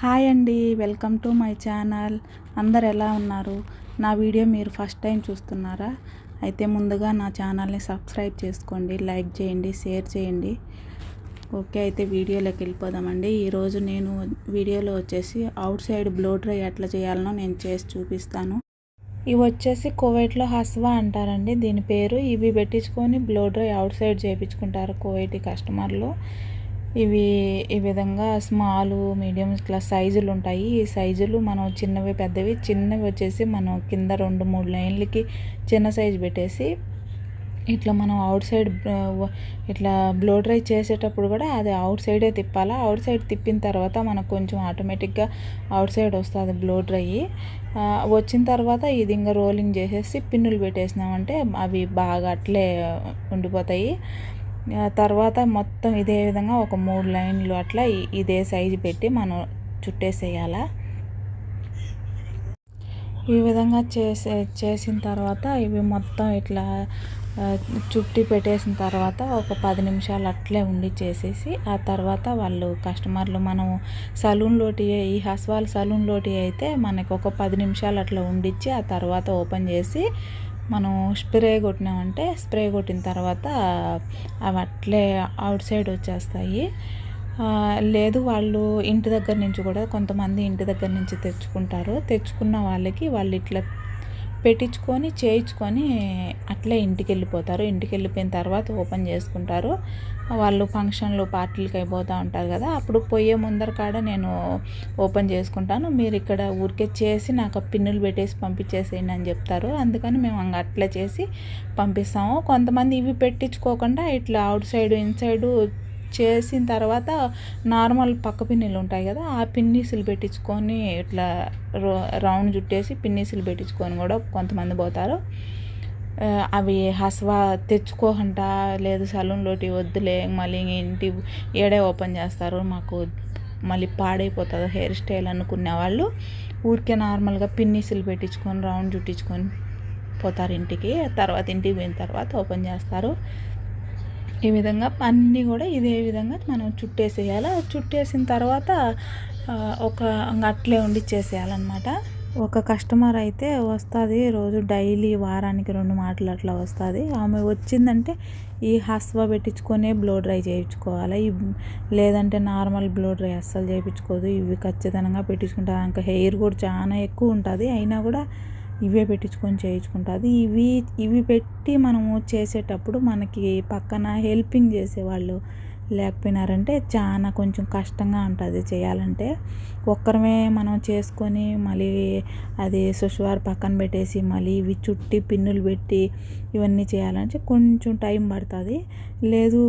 Hi అండి welcome to my channel. అందరు ఎలా ఉన్నారు? నా వీడియో మీరు ఫస్ట్ టైం చూస్తున్నారా? అయితే ముందుగా నా ఛానల్ని సబ్స్క్రైబ్ చేసుకోండి లైక్ చేయండి షేర్ చేయండి. ఓకే అయితే వీడియోలోకి వెళ్ళిపోదామండి. ఈరోజు నేను వీడియోలో వచ్చేసి అవుట్ సైడ్ బ్లో డ్రై ఎట్లా చేయాలనో నేను చేసి చూపిస్తాను. ఇవి వచ్చేసి కువైట్లో హస్వా అంటారండి దీని పేరు. ఇవి పెట్టించుకొని బ్లో డ్రై అవుట్ సైడ్ చేయించుకుంటారు కువైటీ కస్టమర్లు. ఇవి ఈ విధంగా స్మాల్ మీడియం ఇట్లా సైజులు ఉంటాయి. ఈ సైజులు మనం చిన్నవి పెద్దవి చిన్నవి వచ్చేసి మనం కింద రెండు మూడు లైన్లకి చిన్న సైజు పెట్టేసి ఇట్లా మనం అవుట్ సైడ్ ఇట్లా బ్లో డ్రై చేసేటప్పుడు కూడా అది అవుట్ సైడే తిప్పాలా? అవుట్ సైడ్ తిప్పిన తర్వాత మనకు కొంచెం ఆటోమేటిక్గా అవుట్ సైడ్ వస్తుంది బ్లో డ్రై వచ్చిన తర్వాత ఇది ఇంకా రోలింగ్ చేసేసి పిన్నులు పెట్టేసినామంటే అవి బాగా అట్లే ఉండిపోతాయి. తర్వాత మొత్తం ఇదే విధంగా ఒక మూడు లైన్లు అట్లా ఇదే సైజు పెట్టి మనం చుట్టేసేయాలా. ఈ విధంగా చేసే చేసిన తర్వాత ఇవి మొత్తం ఇట్లా చుట్టి పెట్టేసిన తర్వాత ఒక పది నిమిషాలు అట్లే ఉండి చేసేసి ఆ తర్వాత వాళ్ళు కస్టమర్లు మనం సలూన్లోటి ఈ హస్వాల్ సలూన్లోటి అయితే మనకు ఒక పది నిమిషాలు అట్లా ఉండిచ్చి ఆ తర్వాత ఓపెన్ చేసి మనం స్ప్రే కొట్టినామంటే స్ప్రే కొట్టిన తర్వాత అవి అట్లే అవుట్ సైడ్ వచ్చేస్తాయి. లేదు వాళ్ళు ఇంటి దగ్గర నుంచి కూడా కొంతమంది ఇంటి దగ్గర నుంచి తెచ్చుకుంటారు. తెచ్చుకున్న వాళ్ళకి వాళ్ళు ఇట్లా పెట్టించుకొని చేయించుకొని అట్లే ఇంటికి వెళ్ళిపోతారు. ఇంటికి వెళ్ళిపోయిన తర్వాత ఓపెన్ చేసుకుంటారు. వాళ్ళు ఫంక్షన్లు పార్టీలకి అయిపోతూ ఉంటారు కదా అప్పుడు పోయే ముందర కాడ నేను ఓపెన్ చేసుకుంటాను. మీరు ఇక్కడ ఊరికే చేసి నాకు పిన్నులు పెట్టేసి పంపించేసేయండి అని చెప్తారు. అందుకని మేము అంగ అట్లా చేసి పంపిస్తాము. కొంతమంది ఇవి పెట్టించుకోకుండా ఇట్లా అవుట్ సైడ్ ఇన్సైడ్ చేసిన తర్వాత నార్మల్ పక్క పిన్నిలు ఉంటాయి కదా ఆ పిన్నీసులు పెట్టించుకొని ఇట్లా రౌండ్ చుట్టేసి పిన్నీసులు పెట్టించుకొని కూడా కొంతమంది పోతారు. అవి హస్వా తెచ్చుకోకుండా లేదు సలూన్లోటి వద్దులే మళ్ళీ ఇంటి ఏడే ఓపెన్ చేస్తారు. మాకు మళ్ళీ పాడైపోతుంది హెయిర్ స్టైల్ అనుకునే వాళ్ళు. ఊరికే నార్మల్గా పిన్నీసులు పెట్టించుకొని రౌండ్ చుట్టించుకొని పోతారు ఇంటికి. తర్వాత ఇంటికి పోయిన తర్వాత ఓపెన్ చేస్తారు. ఈ విధంగా అన్నీ కూడా ఇదే విధంగా మనం చుట్టేసేయాలి. చుట్టేసిన తర్వాత ఒక అట్లే ఉండిచ్చేసేయాలన్నమాట ఒక కస్టమర్ అయితే వస్తుంది రోజు డైలీ వారానికి రెండు మాటలు అట్లా వస్తుంది. ఆమె వచ్చిందంటే ఈ హస్వ పెట్టించుకొనే బ్లో డ్రై చేయించుకోవాలి. లేదంటే నార్మల్ బ్లో డ్రై అస్సలు చేయించుకోదు. ఇవి ఖచ్చితంగా పెట్టించుకుంటుంది ఇంకా హెయిర్ కూడా చాలా ఎక్కువ ఉంటుంది. అయినా కూడా ఇవే పెట్టించుకొని చేయించుకుంటుంది. ఇవి ఇవి పెట్టి మనము చేసేటప్పుడు మనకి పక్కన హెల్పింగ్ చేసేవాళ్ళు లేకపోయినారంటే చాలా కొంచెం కష్టంగా ఉంటుంది చేయాలంటే. ఒక్కరమే మనం చేసుకొని మళ్ళీ అది సుషువార్ పక్కన పెట్టేసి మళ్ళీ ఇవి చుట్టి పిన్నులు పెట్టి ఇవన్నీ చేయాలంటే కొంచెం టైం పడుతుంది. లేదు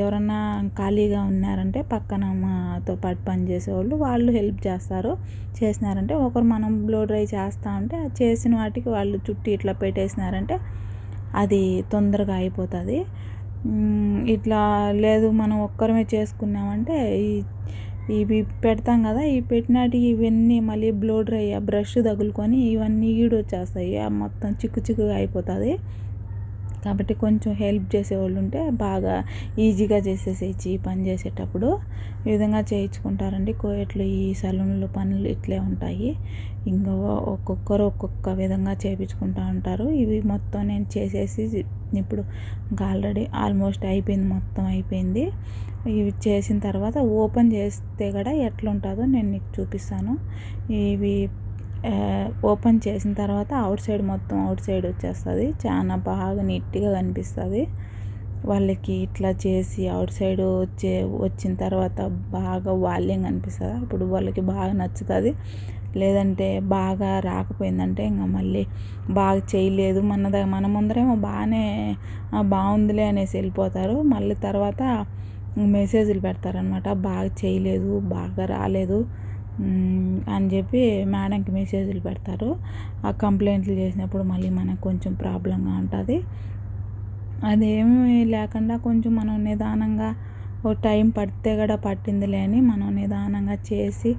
ఎవరన్నా ఖాళీగా ఉన్నారంటే పక్కన మాతో పాటు పనిచేసేవాళ్ళు వాళ్ళు హెల్ప్ చేస్తారు. చేసినారంటే ఒకరు మనం బ్లో డ్రై చేస్తా ఉంటే చేసిన వాటికి వాళ్ళు చుట్టి ఇట్లా పెట్టేసినారంటే అది తొందరగా అయిపోతుంది. ఇట్లా లేదు మనం ఒక్కరమే చేసుకున్నామంటే ఈ ఇవి పెడతాం కదా ఈ పెట్టినాటి ఇవన్నీ మళ్ళీ బ్లో డ్రై బ్రష్ తగులుకొని ఇవన్నీ ఈడొచ్చేస్తాయి. మొత్తం చిక్కు చిక్కుగా అయిపోతుంది. కాబట్టి కొంచెం హెల్ప్ చేసేవాళ్ళు ఉంటే బాగా ఈజీగా చేసేసేయచ్చు ఈ పని చేసేటప్పుడు. ఈ విధంగా చేయించుకుంటారండి. కోయట్లు ఈ సలూన్లో పనులు ఇట్లే ఉంటాయి. ఇంకా ఒక్కొక్కరు ఒక్కొక్క విధంగా చేయించుకుంటూ ఉంటారు. ఇవి మొత్తం నేను చేసేసి ఇప్పుడు ఇంకా ఆల్రెడీ ఆల్మోస్ట్ అయిపోయింది మొత్తం అయిపోయింది. ఇవి చేసిన తర్వాత ఓపెన్ చేస్తే కూడా ఎట్లుంటుందో నేను నీకు చూపిస్తాను. ఇవి ఓపెన్ చేసిన తర్వాత అవుట్ సైడ్ మొత్తం అవుట్ సైడ్ వచ్చేస్తుంది. చాలా బాగా నీట్గా కనిపిస్తుంది. వాళ్ళకి ఇట్లా చేసి అవుట్ సైడ్ వచ్చే వచ్చిన తర్వాత బాగా వాల్యం అనిపిస్తుంది అప్పుడు వాళ్ళకి బాగా నచ్చుతుంది. లేదంటే బాగా రాకపోయిందంటే ఇంకా మళ్ళీ బాగా చేయలేదు. మన మన ముందరేమో బాగానే బాగుందిలే అనేసి వెళ్ళిపోతారు. మళ్ళీ తర్వాత మెసేజ్లు పెడతారనమాట బాగా చేయలేదు బాగా రాలేదు అని చెప్పి మేడంకి మెసేజ్లు పెడతారు. ఆ కంప్లైంట్లు చేసినప్పుడు మళ్ళీ మనకు కొంచెం ప్రాబ్లంగా ఉంటుంది. అదేమీ లేకుండా కొంచెం మనం నిదానంగా ఓ టైం పడితే కూడా పట్టిందిలే అని మనం నిదానంగా చేసి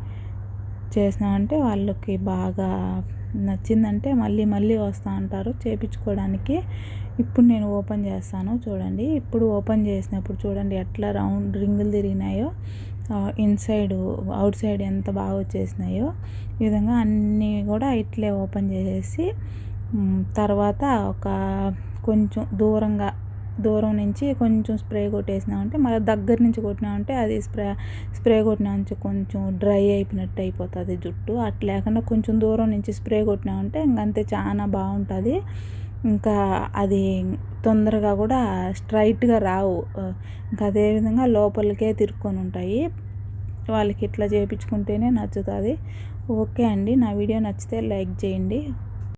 చేసినామంటే వాళ్ళకి బాగా నచ్చిందంటే మళ్ళీ మళ్ళీ వస్తూ ఉంటారు చేయించుకోవడానికి ఇప్పుడు నేను ఓపెన్ చేస్తాను చూడండి. ఇప్పుడు ఓపెన్ చేసినప్పుడు చూడండి ఎట్లా రౌండ్ రింగులు తిరిగినాయో ఇన్సైడ్ అవుట్ సైడ్ ఎంత బాగా వచ్చేసినాయో. ఈ విధంగా అన్నీ కూడా ఇట్లే ఓపెన్ చేసేసి తర్వాత ఒక కొంచెం దూరంగా దూరం నుంచి కొంచెం స్ప్రే కొట్టేసినామంటే మళ్ళీ దగ్గర నుంచి కొట్టినామంటే అది స్ప్రే స్ప్రే కొట్టినా కొంచెం డ్రై అయిపోయినట్టు అయిపోతుంది జుట్టు. అట్లా లేకుండా కొంచెం దూరం నుంచి స్ప్రే కొట్టినామంటే ఇంకంతే చాలా బాగుంటుంది. ఇంకా అది తొందరగా కూడా స్ట్రైట్గా రావు. ఇంకా అదేవిధంగా లోపలికే తిరుక్కొని ఉంటాయి. వాళ్ళకి ఇట్లా చేయించుకుంటేనే నచ్చుతుంది. ఓకే అండి. నా వీడియో నచ్చితే లైక్ చేయండి.